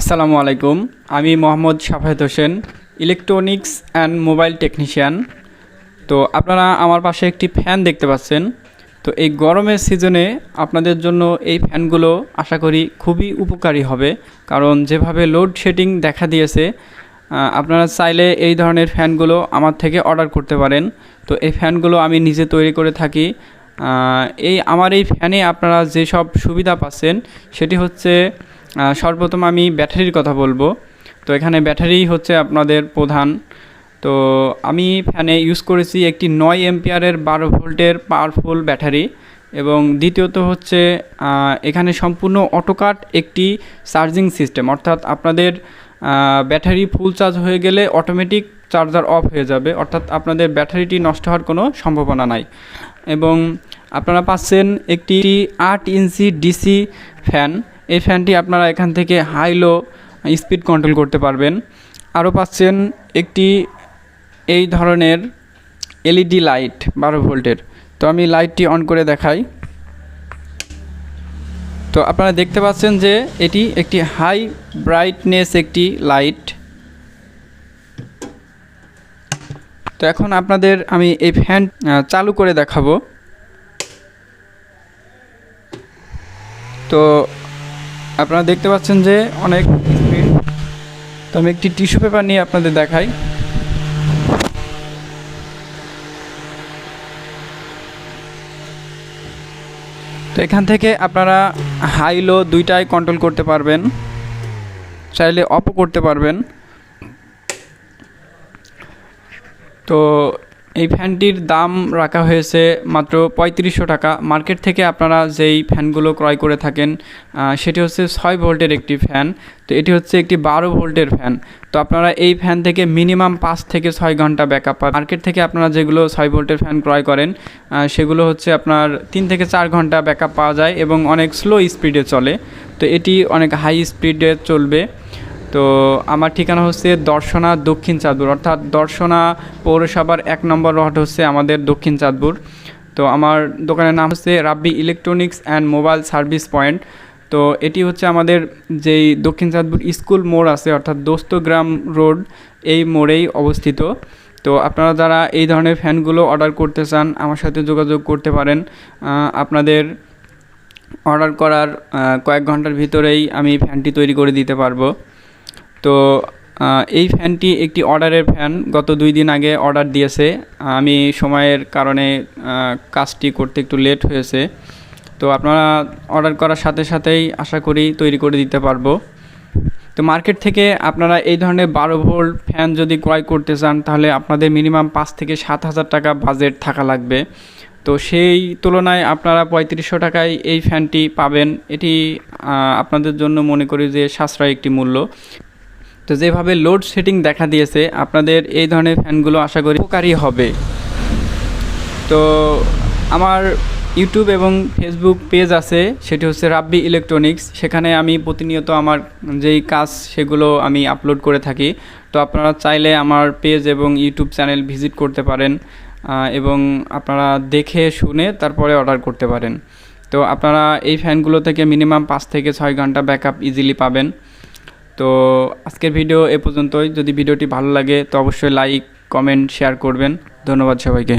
আসসালামু আলাইকুম। আমি Mohammad Safayet Hossain electronics and mobile technician তো আপনারা আমার পাশে একটি ফ্যান দেখতে পাচ্ছেন। তো এই গরমের সিজনে আপনাদের জন্য এই ফ্যানগুলো আশা করি খুবই উপকারী হবে। কারণ যেভাবে লোডশেডিং দেখা দিয়েছে আপনারা চাইলে এই ধরনের ফ্যানগুলো আমার থেকে অর্ডার করতে পারেন। তো এই ফ্যানগুলো আমি নিজে তৈরি করে থাকি। এই, আমার এই ফ্যানে আপনারা যেসব সুবিধা পাচ্ছেন, সেটি হচ্ছে সর্বপ্রথম আমি ব্যাটারির কথা বলব। তো এখানে ব্যাটারি হচ্ছে আপনাদের প্রধান। তো আমি ফ্যানে ইউজ করেছি একটি নয় এম্পিয়ারের বারো ভোল্টের পাওয়ারফুল ব্যাটারি এবং দ্বিতীয়ত হচ্ছে এখানে সম্পূর্ণ অটোকাট একটি চার্জিং সিস্টেম। অর্থাৎ আপনাদের ব্যাটারি ফুল চার্জ হয়ে গেলে অটোমেটিক চার্জার অফ হয়ে যাবে। অর্থাৎ আপনাদের ব্যাটারিটি নষ্ট হওয়ার কোনো সম্ভাবনা নাই। এবং আপনারা পাচ্ছেন একটি আট ইঞ্চি ডিসি ফ্যান। এই ফ্যানটি আপনারা এখান থেকে হাই লো স্পিড কন্ট্রোল করতে পারবেন। আরও পাচ্ছেন একটি এই ধরনের এলইডি লাইট বারো ভোল্টের। তো আমি লাইটটি অন করে দেখাই। তো আপনারা দেখতে পাচ্ছেন যে এটি একটি হাই ব্রাইটনেস একটি লাইট তো এখন আপনাদের আমি এই ফ্যান চালু করে দেখাবো। তো আপনারা দেখতে পাচ্ছেন যে অনেক স্পিড তো আমি একটি টিস্যু পেপার নিয়ে আপনাদের দেখাই। তো এখান থেকে আপনারা হাই লো দুইটাই কন্ট্রোল করতে পারবেন। চাইলে অপও করতে পারবেন। তো এই ফ্যানটির দাম রাখা হয়েছে মাত্র পঁয়ত্রিশশো টাকা। মার্কেট থেকে আপনারা যেই ফ্যানগুলো ক্রয় করে থাকেন সেটি হচ্ছে ছয় ভোল্টের একটি ফ্যান। তো এটি হচ্ছে একটি বারো ভোল্টের ফ্যান। তো আপনারা এই ফ্যান থেকে মিনিমাম পাঁচ থেকে ছয় ঘণ্টা ব্যাকআপ পাবেন। মার্কেট থেকে আপনারা যেগুলো ছয় ভোল্টের ফ্যান ক্রয় করেন সেগুলো হচ্ছে আপনার তিন থেকে চার ঘণ্টা ব্যাকআপ পাওয়া যায় এবং অনেক স্লো স্পিডে চলে। তো এটি অনেক হাই স্পিডে চলবে। তো আমার ঠিকানা হচ্ছে দর্শনা দক্ষিণ চাঁদপুর, অর্থাৎ দর্শনা পৌরসভার এক নম্বর ওয়ার্ড হচ্ছে আমাদের দক্ষিণ চাঁদপুর। তো আমার দোকানের নাম হচ্ছে Rabbi electronics and mobile service point. তো এটি হচ্ছে আমাদের যেই দক্ষিণ চাঁদপুর স্কুল মোড় আছে, অর্থাৎ দোস্তগ্রাম রোড, এই মোড়েই অবস্থিত। তো আপনারা যারা এই ধরনের ফ্যানগুলো অর্ডার করতে চান, আমার সাথে যোগাযোগ করতে পারেন। আপনাদের অর্ডার করার কয়েক ঘণ্টার ভিতরেই আমি ফ্যানটি তৈরি করে দিতে পারব। তো এই ফ্যানটি একটি অর্ডারের ফ্যান। গত দুই দিন আগে অর্ডার দিয়েছে। আমি সময়ের কারণে কাজটি করতে একটু লেট হয়েছে। তো আপনারা অর্ডার করার সাথে সাথেই আশা করি তৈরি করে দিতে পারব। তো মার্কেট থেকে আপনারা এই ধরনের বারো ভোল্ট ফ্যান যদি ক্রয় করতে চান, তাহলে আপনাদের মিনিমাম পাঁচ থেকে সাত হাজার টাকা বাজেট থাকা লাগবে। তো সেই তুলনায় আপনারা পঁয়ত্রিশশো টাকায় এই ফ্যানটি পাবেন। এটি আপনাদের জন্য মনে করি যে সাশ্রয় একটি মূল্য। তো যেভাবে লোড সেটিং দেখা দিয়েছে, আপনাদের এই ধরনের ফ্যানগুলো আশা করি উপকারী হবে। তো আমার ইউটিউব এবং ফেসবুক পেজ আছে, সেটি হচ্ছে রাব্বি ইলেকট্রনিক্স। সেখানে আমি প্রতিনিয়ত আমার যেই কাজ, সেগুলো আমি আপলোড করে থাকি। তো আপনারা চাইলে আমার পেজ এবং ইউটিউব চ্যানেল ভিজিট করতে পারেন এবং আপনারা দেখে শুনে তারপরে অর্ডার করতে পারেন। তো আপনারা এই ফ্যানগুলো থেকে মিনিমাম পাঁচ থেকে ছয় ঘণ্টা ব্যাকআপ ইজিলি পাবেন। তো আজকের ভিডিও এ পর্যন্তই। যদি ভিডিওটি ভালো লাগে, তো অবশ্যই লাইক কমেন্ট শেয়ার করবেন। ধন্যবাদ সবাইকে।